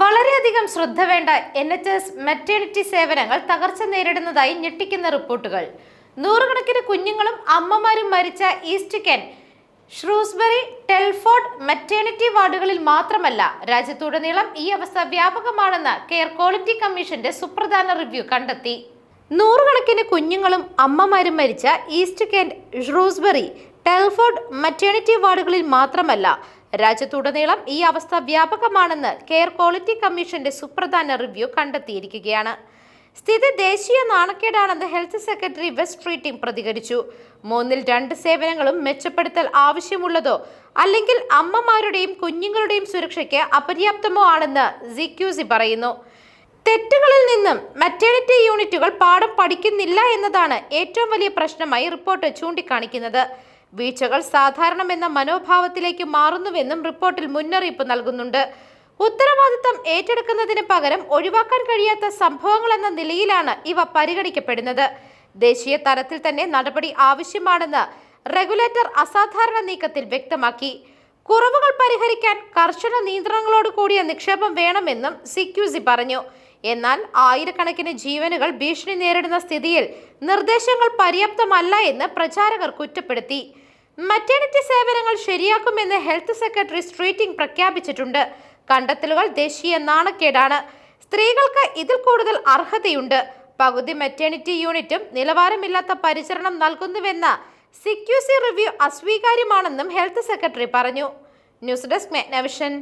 വളരെയധികം ശ്രദ്ധ വേണ്ട എൻ എച്ച് എസ് മെറ്റേണിറ്റി സേവനങ്ങൾ തകർച്ച നേരിടുന്നതായി ഞെട്ടിക്കുന്ന റിപ്പോർട്ടുകൾ. നൂറുകണക്കിന് കുഞ്ഞുങ്ങളും അമ്മമാരും മരിച്ച east Kent Shrewsbury Telford maternity വാർഡുകളിൽ മാത്രമല്ല രാജ്യത്തുടനീളം ഈ അവസ്ഥ വ്യാപകമാണെന്ന് കെയർ ക്വാളിറ്റി കമ്മീഷന്റെ സുപ്രധാന റിവ്യൂ കണ്ടെത്തി. നൂറുകണക്കിന് കുഞ്ഞുങ്ങളും അമ്മമാരും മരിച്ച east Kent Shrewsbury Telford maternity വാർഡുകളിൽ മാത്രമല്ല രാജ്യത്തുടനീളം ഈ അവസ്ഥ വ്യാപകമാണെന്ന് കെയർ ക്വാളിറ്റി കമ്മീഷന്റെ സുപ്രധാന റിവ്യൂ കണ്ടെത്തിയിരിക്കുകയാണ്. സ്ഥിതി ദേശീയ നാണക്കേടാണെന്ന് ഹെൽത്ത് സെക്രട്ടറി വെസ്റ്റ് ട്രീറ്റിംഗ് പ്രതികരിച്ചു. മൂന്നിൽ രണ്ട് സേവനങ്ങളും മെച്ചപ്പെടുത്തൽ ആവശ്യമുള്ളതോ അല്ലെങ്കിൽ അമ്മമാരുടെയും കുഞ്ഞുങ്ങളുടെയും സുരക്ഷയ്ക്ക് അപര്യാപ്തമോ ആണെന്ന് സിക്യൂസി പറയുന്നു. തെറ്റുകളിൽ നിന്നും മറ്റേണിറ്റി യൂണിറ്റുകൾ പാഠം പഠിക്കുന്നില്ല എന്നതാണ് ഏറ്റവും വലിയ പ്രശ്നമായി റിപ്പോർട്ട് ചൂണ്ടിക്കാണിക്കുന്നത്. വീഴ്ചകൾ സാധാരണമെന്ന മനോഭാവത്തിലേക്ക് മാറുന്നുവെന്നും റിപ്പോർട്ടിൽ മുന്നറിയിപ്പ് നൽകുന്നുണ്ട്. ഉത്തരവാദിത്തം ഏറ്റെടുക്കുന്നതിന് പകരം ഒഴിവാക്കാൻ കഴിയാത്ത സംഭവങ്ങൾ എന്ന നിലയിലാണ് ഇവ പരിഗണിക്കപ്പെടുന്നത്. ദേശീയ തലത്തിൽ തന്നെ നടപടി ആവശ്യമാണെന്ന് റെഗുലേറ്റർ അസാധാരണ നീക്കത്തിൽ വ്യക്തമാക്കി. കുറവുകൾ പരിഹരിക്കാൻ കർശന നിയന്ത്രണങ്ങളോട് കൂടിയ നിക്ഷേപം വേണമെന്നും സിക്യൂസി പറഞ്ഞു. എന്നാൽ ആയിരക്കണക്കിന് ജീവനുകൾ ഭീഷണി നേരിടുന്ന സ്ഥിതിയിൽ നിർദ്ദേശങ്ങൾ പര്യാപ്തമല്ല എന്ന് പ്രചാരകർ കുറ്റപ്പെടുത്തി. മറ്റേണിറ്റി സേവനങ്ങൾ ശരിയാക്കുമെന്ന് ഹെൽത്ത് സെക്രട്ടറി സ്ട്രീറ്റിംഗ് പ്രഖ്യാപിച്ചിട്ടുണ്ട്. കണ്ടെത്തലുകൾ ദേശീയ നാണക്കേടാണ്. സ്ത്രീകൾക്ക് ഇതിൽ കൂടുതൽ അർഹതയുണ്ട്. പകുതി മെറ്റേണിറ്റി യൂണിറ്റും നിലവാരമില്ലാത്ത പരിചരണം നൽകുന്നുവെന്ന സിക്യൂസി റിവ്യൂ അസ്വീകാര്യമാണെന്നും ഹെൽത്ത് സെക്രട്ടറി പറഞ്ഞു. News desk Magnavision